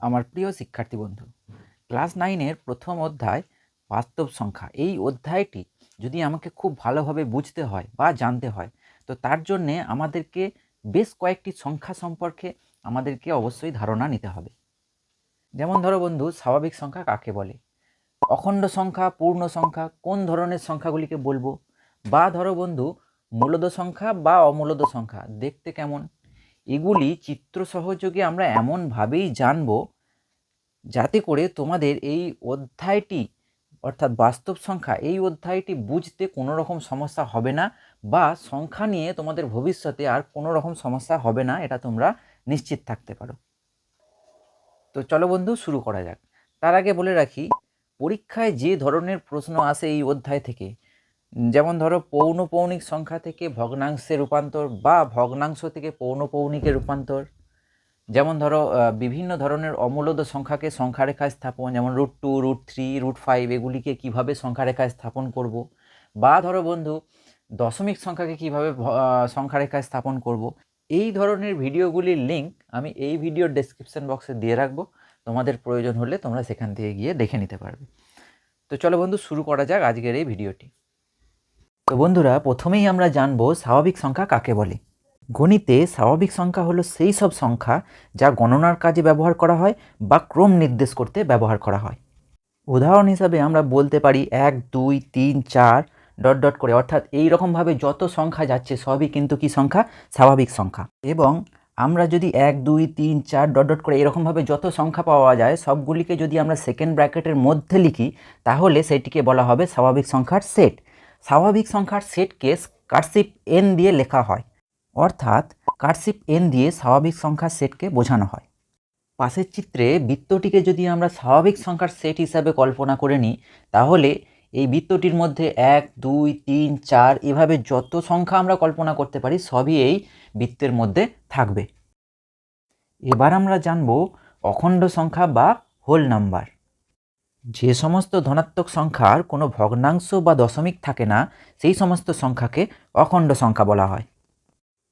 আমার প্রিয় শিক্ষার্থী বন্ধু, ক্লাস নাইনের প্রথম অধ্যায় বাস্তব সংখ্যা, এই অধ্যায়টি যদি আমাকে খুব ভালোভাবে বুঝতে হয় বা জানতে হয়, তো তার জন্যে আমাদেরকে বেশ কয়েকটি সংখ্যা সম্পর্কে আমাদেরকে অবশ্যই ধারণা নিতে হবে। যেমন ধরো বন্ধু, স্বাভাবিক সংখ্যা কাকে বলে? অখণ্ড সংখ্যা, পূর্ণ সংখ্যা, কোন ধরনের সংখ্যাগুলিকে বলব? বা ধরো বন্ধু, মূলদ সংখ্যা বা অমূলদ সংখ্যা, দেখতে কেমন? এগুলি চিত্র সহযোগে আমরা এমনভাবেই জানব যাতে করে তোমাদের এই অধ্যায়টি, অর্থাৎ বাস্তব সংখ্যা, এই অধ্যায়টি বুঝতে কোনো রকম সমস্যা হবে না বা সংখ্যা নিয়ে তোমাদের ভবিষ্যতে আর কোনো রকম সমস্যা হবে না, এটা তোমরা নিশ্চিত থাকতে পারো। তো চলো বন্ধু, শুরু করা যাক। তার আগে বলে রাখি, পরীক্ষায় যে ধরনের প্রশ্ন আসে এই অধ্যায় থেকে যেমন ধরো পৌনপৌনিক সংখ্যা থেকে ভগ্নাংশে রূপান্তর বা ভগ্নাংশ থেকে পৌনপৌনিকে রূপান্তর। যেমন ধরো বিভিন্ন ধরনের অমূলদ সংখ্যাকে সংখ্যারেখায় স্থাপন, যেমন root two, root three, root five, এগুলিকে কীভাবে সংখ্যারেখায় স্থাপন করব? বা ধরো বন্ধু, দশমিক সংখ্যাকে কীভাবে সংখ্যারেখায় স্থাপন করব? এই ধরনের ভিডিওগুলির লিঙ্ক আমি এই ভিডিওর ডেসক্রিপশন বক্সে দিয়ে রাখব। তোমাদের প্রয়োজন হলে তোমরা সেখান থেকে গিয়ে দেখে নিতে পারবে। তো চলো বন্ধু, শুরু করা যাক আজকের এই ভিডিওটি। তো বন্ধুরা, প্রথমেই আমরা জানব স্বাভাবিক সংখ্যা কাকে বলে। গণিতে স্বাভাবিক সংখ্যা হলো সেই সব সংখ্যা যা গণনার কাজে ব্যবহার করা হয় বা ক্রম নির্দেশ করতে ব্যবহার করা হয়। উদাহরণ হিসাবে আমরা বলতে পারি এক, দুই, তিন, চার, ডট ডট করে। অর্থাৎ এই রকমভাবে যত সংখ্যা যাচ্ছে সবই কিন্তু কি সংখ্যা? স্বাভাবিক সংখ্যা। এবং আমরা যদি এক, দুই, তিন, চার, ডট ডট করে এরকমভাবে যত সংখ্যা পাওয়া যায়, সবগুলিকে যদি আমরা সেকেন্ড ব্র্যাকেটের মধ্যে লিখি, তাহলে সেটিকে বলা হবে স্বাভাবিক সংখ্যার সেট। স্বাভাবিক সংখ্যার সেটকে কার্সিপ এন দিয়ে লেখা হয়। অর্থাৎ কার্সিপ এন দিয়ে স্বাভাবিক সংখ্যার সেটকে বোঝানো হয়। পাশের চিত্রে বৃত্তটিকে যদি আমরা স্বাভাবিক সংখ্যার সেট হিসাবে কল্পনা করে নিই, তাহলে এই বৃত্তটির মধ্যে এক, দুই, তিন, চার এভাবে যত সংখ্যা আমরা কল্পনা করতে পারি, সবই এই বৃত্তের মধ্যে থাকবে। এবার আমরা জানব অখণ্ড সংখ্যা বা হোল নাম্বার যে সমস্ত ধনাত্মক সংখ্যার কোনো ভগ্নাংশ বা দশমিক থাকে না, সেই সমস্ত সংখ্যাকে অখণ্ড সংখ্যা বলা হয়।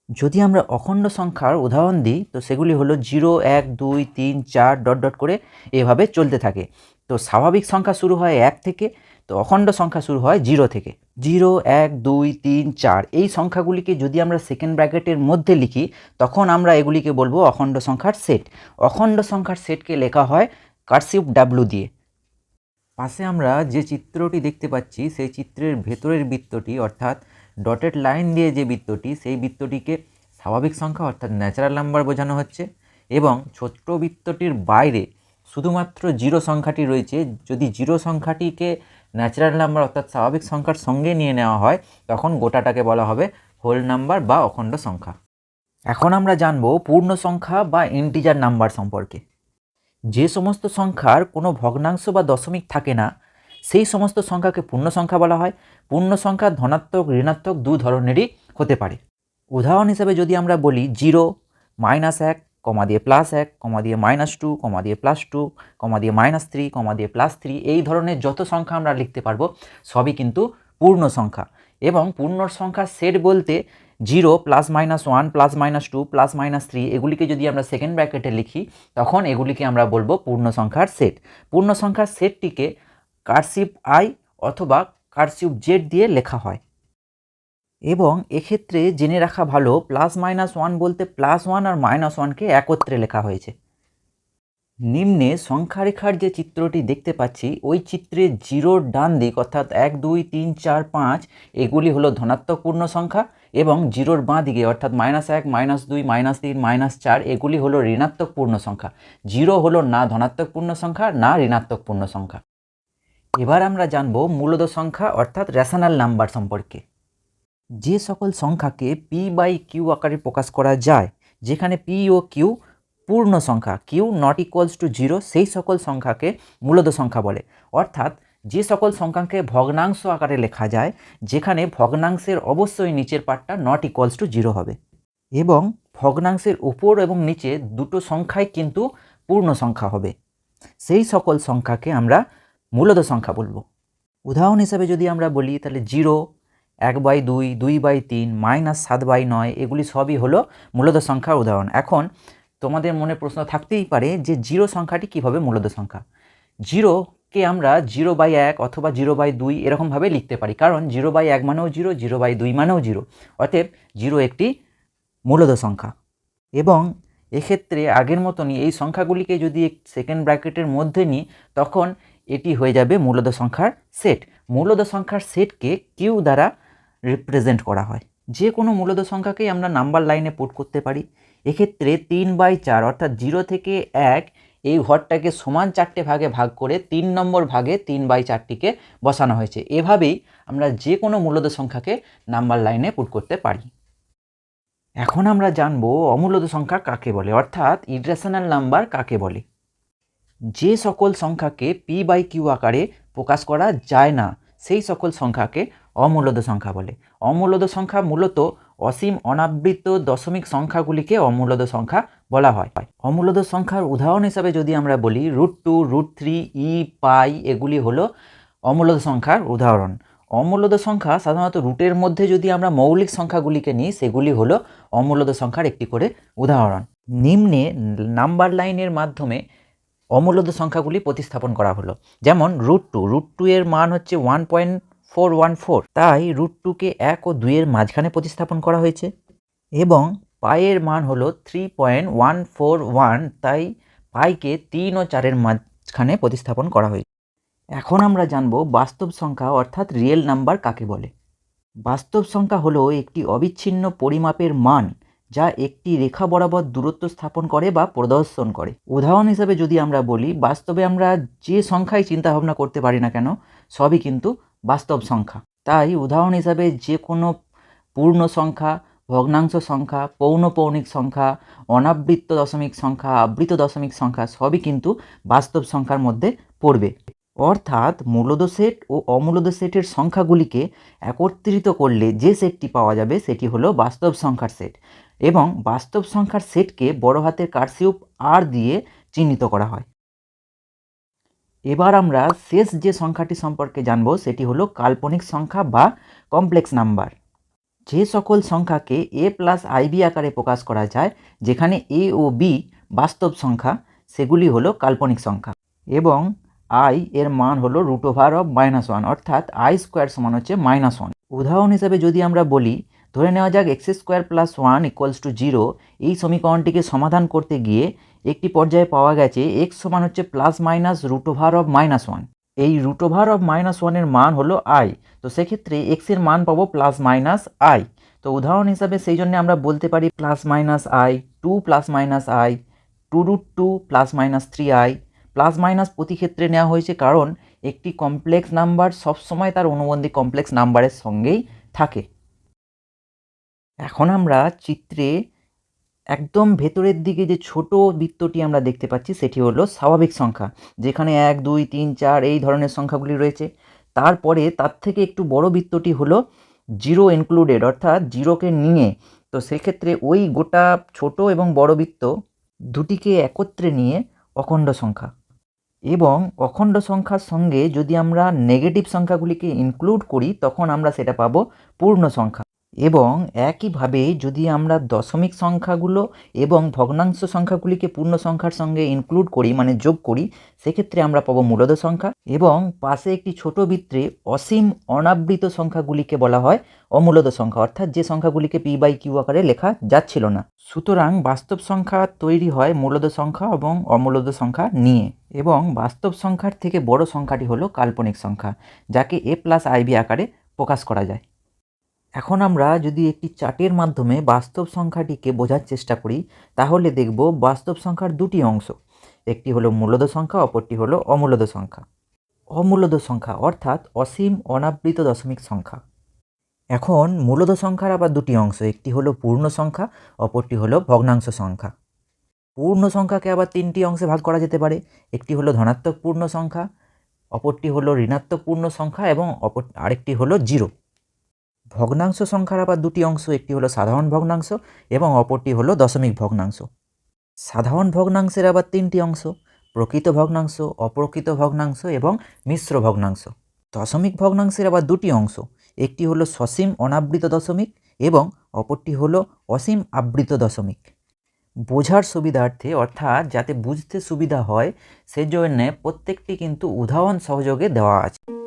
যদি আমরা অখণ্ড সংখ্যার উদাহরণ দিই, তো সেগুলি হলো জিরো, এক, দুই, তিন, চার, ডট ডট করে এভাবে চলতে থাকে। তো স্বাভাবিক সংখ্যা শুরু হয় এক থেকে, তো অখণ্ড সংখ্যা শুরু হয় জিরো থেকে। জিরো, এক, দুই, তিন, চার, এই সংখ্যাগুলিকে যদি আমরা সেকেন্ড ব্র্যাকেটের মধ্যে লিখি, তখন আমরা এগুলিকে বলব অখণ্ড সংখ্যার সেট। অখণ্ড সংখ্যার সেটকে লেখা হয় কার্সিভ ডাব্লু দিয়ে। পাশে আমরা যে চিত্রটি দেখতে পাচ্ছি, সেই চিত্রের ভেতরের বৃত্তটি, অর্থাৎ ডটেড লাইন দিয়ে যে বৃত্তটি, সেই বৃত্তটিকে স্বাভাবিক সংখ্যা, অর্থাৎ ন্যাচারাল নাম্বার বোঝানো হচ্ছে এবং ছোট্ট বৃত্তটির বাইরে শুধুমাত্র জিরো সংখ্যাটি রয়েছে। যদি জিরো সংখ্যাটিকে ন্যাচারাল নাম্বার, অর্থাৎ স্বাভাবিক সংখ্যার সঙ্গে নিয়ে নেওয়া হয়, তখন গোটাটাকে বলা হবে হোল নাম্বার বা অখণ্ড সংখ্যা। এখন আমরা জানব পূর্ণ সংখ্যা বা ইন্টিজার নাম্বার সম্পর্কে। যে সমস্ত সংখ্যার কোনো ভগ্নাংশ বা দশমিক থাকে না, সেই সমস্ত সংখ্যাকে পূর্ণ সংখ্যা বলা হয়। পূর্ণ সংখ্যা ধনাত্মক, ঋণাত্মক দু ধরনেরই হতে পারে। উদাহরণ হিসেবে যদি আমরা বলি জিরো, মাইনাস এক, কমা দিয়ে প্লাস এক, কমা দিয়ে মাইনাস টু, কমা দিয়ে প্লাস টু, কমা দিয়ে মাইনাস থ্রি, কমা দিয়ে প্লাস থ্রি, এই ধরনের যত সংখ্যা আমরা লিখতে পারব, সবই কিন্তু পূর্ণ সংখ্যা। এবং পূর্ণ সংখ্যার সেট বলতে zero plus minus one plus minus two plus minus three এগুলিকে যদি আমরা সেকেন্ড ব্র্যাকেটে লিখি, তখন এগুলিকে আমরা বলব পূর্ণ সংখ্যার সেট পূর্ণ সংখ্যার সেটটিকে কার্সিভ আই অথবা কার্সিভ জেড দিয়ে লেখা হয়। এবং এক্ষেত্রে জেনে রাখা ভালো প্লাস মাইনাস ওয়ান বলতে প্লাস ওয়ান আর মাইনাস ওয়ানকে একত্রে লেখা হয়েছে। নিম্নে সংখ্যারেখার যে চিত্রটি দেখতে পাচ্ছি, ওই চিত্রে জিরোর ডান দিক, অর্থাৎ এক, দুই, তিন, চার, পাঁচ, এগুলি হলো ধনাত্মক পূর্ণ সংখ্যা এবং জিরোর বাঁ দিকে, অর্থাৎ মাইনাস এক, মাইনাস দুই, মাইনাস তিন, মাইনাস চার, এগুলি হলো ঋণাত্মক পূর্ণ সংখ্যা। জিরো হলো না ধনাত্মক পূর্ণ সংখ্যা, না ঋণাত্মক পূর্ণ সংখ্যা। এবার আমরা জানব মূলত সংখ্যা, অর্থাৎ রেশনাল নাম্বার সম্পর্কে। যে সকল সংখ্যাকে পি বাই কিউ আকারে প্রকাশ করা যায়, যেখানে পি ও কিউ পূর্ণ সংখ্যা Q not equals to zero সেই সকল সংখ্যাকে মূলদ সংখ্যা বলে। অর্থাৎ যে সকল সংখ্যাকে ভগ্নাংশ আকারে লেখা যায়, যেখানে ভগ্নাংশের অবশ্যই নিচের পার্টটা নট ইকুয়ালস টু জিরো হবে। এবং ভগ্নাংশের উপর এবং নিচে দুটো সংখ্যাই কিন্তু পূর্ণ সংখ্যা হবে। সেই সকল সংখ্যাকে আমরা মূলদ সংখ্যা বলব। উদাহরণ হিসাবে যদি আমরা বলি, তাহলে জিরো এক বাই দুই দুই বাই তিন মাইনাস সাত বাই নয়, এগুলি সবই হলো মূলদ সংখ্যার উদাহরণ। এখন তোমাদের মনে প্রশ্ন থাকতেই পারে যে জিরো সংখ্যাটি কীভাবে মূলদ সংখ্যা? জিরোকে আমরা জিরো বাই এক অথবা জিরো বাই দুই এরকমভাবে লিখতে পারি। কারণ জিরো বাই এক মানেও জিরো জিরো বাই দুই মানেও জিরো। অতএব জিরো একটি মূলদ সংখ্যা। এবং এক্ষেত্রে আগের মতনই এই সংখ্যাগুলিকে যদি সেকেন্ড ব্র্যাকেটের মধ্যে নিই, তখন এটি হয়ে যাবে মূলদ সংখ্যার সেট মূলদ সংখ্যার সেটকে কিউ দ্বারা রিপ্রেজেন্ট করা হয়। যে কোনো মূলদ সংখ্যাকেই আমরা নাম্বার লাইনে পুট করতে পারি। এক্ষেত্রে তিন বাই চার অর্থাৎ জিরো থেকে এক এই ঘরটাকে সমান চারটে ভাগে ভাগ করে তিন নম্বর ভাগে তিন বাই চারটিকে বসানো হয়েছে। এভাবেই আমরা যে কোনো মূলদ সংখ্যাকে নাম্বার লাইনে পুট করতে পারি। এখন আমরা জানব অমূলদ সংখ্যা কাকে বলে, অর্থাৎ ইরেশনাল নাম্বার কাকে বলে? যে সকল সংখ্যাকে পি বাই কিউ আকারে প্রকাশ করা যায় না, সেই সকল সংখ্যাকে অমূলদ সংখ্যা বলে। অমূলদ সংখ্যা মূলত অসীম অনাবৃত দশমিক সংখ্যাগুলিকে অমূলদ সংখ্যা বলা হয়। অমূলদ সংখ্যার উদাহরণ হিসাবে যদি আমরা বলি root two root three e pi এগুলি হলো অমূলদ সংখ্যার উদাহরণ। অমূলদ সংখ্যা সাধারণত রুটের মধ্যে যদি আমরা মৌলিক সংখ্যাগুলিকে নিই, সেগুলি হলো অমূলদ সংখ্যার একটি করে উদাহরণ। নিম্নে নাম্বার লাইনের মাধ্যমে অমূলদ সংখ্যাগুলি প্রতিস্থাপন করা হলো। যেমন রুট টু রুট টু এর মান হচ্ছে one point four one four, তাই রুট টুকে এক ও দুইয়ের মাঝখানে প্রতিস্থাপন করা হয়েছে। এবং পায়ের মান হলো three point one four one, তাই পাইকে তিন ও চারের মাঝখানে প্রতিস্থাপন করা হয়েছে। এখন আমরা জানব বাস্তব সংখ্যা, অর্থাৎ রিয়েল নাম্বার কাকে বলে। বাস্তব সংখ্যা হলো একটি অবিচ্ছিন্ন পরিমাপের মান যা একটি রেখা বরাবর দূরত্ব স্থাপন করে বা প্রদর্শন করে। উদাহরণ হিসাবে যদি আমরা বলি, বাস্তবে আমরা যে সংখ্যায় চিন্তা ভাবনা করতে পারি না কেন, সবই কিন্তু বাস্তব সংখ্যা। তাই উদাহরণ হিসাবে যে কোনো পূর্ণ সংখ্যা, ভগ্নাংশ সংখ্যা পৌনপৌনিক সংখ্যা, অনাবৃত্ত দশমিক সংখ্যা, আবৃত দশমিক সংখ্যা সবই কিন্তু বাস্তব সংখ্যার মধ্যে পড়বে। অর্থাৎ মূলদ সেট ও অমূলদ সেটের সংখ্যাগুলিকে একত্রিত করলে যে সেটটি পাওয়া যাবে সেটি হলো বাস্তব সংখ্যার সেট এবং বাস্তব সংখ্যার সেটকে বড় হাতের কারসিউপ আর দিয়ে চিহ্নিত করা হয়। এবার আমরা শেষ যে সংখ্যাটি সম্পর্কে জানব, সেটি হলো কাল্পনিক সংখ্যা বা কমপ্লেক্স নাম্বার। যে সকল সংখ্যাকে এ প্লাস আইবি আকারে প্রকাশ করা যায়, যেখানে এ ও বি বাস্তব সংখ্যা, সেগুলি হলো কাল্পনিক সংখ্যা। এবং আই এর মান হলো root over of minus one অর্থাৎ আই স্কোয়ার সমান হচ্ছে মাইনাস ওয়ান উদাহরণ হিসাবে যদি আমরা বলি ধরে নেওয়া যাক X square plus one equals to zero, এই সমীকরণটিকে সমাধান করতে গিয়ে একটি পর্যায়ে পাওয়া গেছে এক্স সমান হচ্ছে plus minus root over of minus one. এই রুট ওভার অফ মাইনাস ওয়ানের মান হলো আই। তো সেক্ষেত্রে এক্সের মান পাবো প্লাস মাইনাস আই। তো উদাহরণ হিসাবে সেই জন্য আমরা বলতে পারি plus minus I two plus minus I two root two plus minus three I. Plus minus প্রতি ক্ষেত্রে নেওয়া হয়েছে কারণ একটি কমপ্লেক্স নাম্বার সবসময় তার অনুবন্ধী কমপ্লেক্স নাম্বারের সঙ্গেই থাকে। এখন আমরা চিত্রে একদম ভেতরের দিকে যে ছোট বৃত্তটি আমরা দেখতে পাচ্ছি, সেটি হলো স্বাভাবিক সংখ্যা, যেখানে এক, দুই, তিন, চার এই ধরনের সংখ্যাগুলি রয়েছে। তারপরে তার থেকে একটু বড় বৃত্তটি হলো জিরো ইনক্লুডেড, অর্থাৎ জিরোকে নিয়ে। তো সেক্ষেত্রে ওই গোটা ছোট এবং বড় বৃত্ত দুটিকে একত্রে নিয়ে অখণ্ড সংখ্যা। এবং অখণ্ড সংখ্যার সঙ্গে যদি আমরা নেগেটিভ সংখ্যাগুলিকে ইনক্লুড করি, তখন আমরা সেটা পাবো পূর্ণ সংখ্যা। এবং একইভাবে যদি আমরা দশমিক সংখ্যাগুলো এবং ভগ্নাংশ সংখ্যাগুলিকে পূর্ণ সংখ্যার সঙ্গে ইনক্লুড করি মানে যোগ করি, সেক্ষেত্রে আমরা পাবো মূলদ সংখ্যা এবং পাশে একটি ছোট বৃত্তে অসীম অনাবৃত সংখ্যাগুলিকে বলা হয় অমূলদ সংখ্যা, অর্থাৎ যে সংখ্যাগুলিকে পি বাই কিউ আকারে লেখা যাচ্ছিল না। সুতরাং বাস্তব সংখ্যা তৈরি হয় মূলদ সংখ্যা এবং অমূলদ সংখ্যা নিয়ে এবং বাস্তব সংখ্যার থেকে বড় সংখ্যাটি হলো কাল্পনিক সংখ্যা, যাকে এ প্লাস আইবি আকারে প্রকাশ করা যায়। এখন আমরা যদি একটি চার্টের মাধ্যমে বাস্তব সংখ্যাটিকে বোঝার চেষ্টা করি, তাহলে দেখব বাস্তব সংখ্যার দুটি অংশ। একটি হলো মূলদ সংখ্যা, অপরটি হলো অমূলদ সংখ্যা। অমূলদ সংখ্যা অর্থাৎ অসীম অনাবৃত দশমিক সংখ্যা। এখন মূলদ সংখ্যার আবার দুটি অংশ, একটি হলো পূর্ণ সংখ্যা, অপরটি হলো ভগ্নাংশ সংখ্যা। পূর্ণ সংখ্যাকে আবার তিনটি অংশে ভাগ করা যেতে পারে, একটি হলো ধনাত্মক পূর্ণ সংখ্যা, অপরটি হলো ঋণাত্মক পূর্ণ সংখ্যা এবং অপর, আরেকটি হলো জিরো। ভগ্নাংশ সংখ্যার আবার দুটি অংশ, একটি হলো সাধারণ ভগ্নাংশ এবং অপরটি হলো দশমিক ভগ্নাংশ। সাধারণ ভগ্নাংশের আবার তিনটি অংশ, প্রকৃত ভগ্নাংশ, অপ্রকৃত ভগ্নাংশ এবং মিশ্র ভগ্নাংশ। দশমিক ভগ্নাংশের আবার দুটি অংশ, একটি হলো সসীম অনাবৃত দশমিক এবং অপরটি হলো অসীম আবৃত দশমিক। বোঝার সুবিধার্থে, অর্থাৎ যাতে বুঝতে সুবিধা হয়, সেজন্যে প্রত্যেকটি কিন্তু উদাহরণ সহযোগে দেওয়া আছে।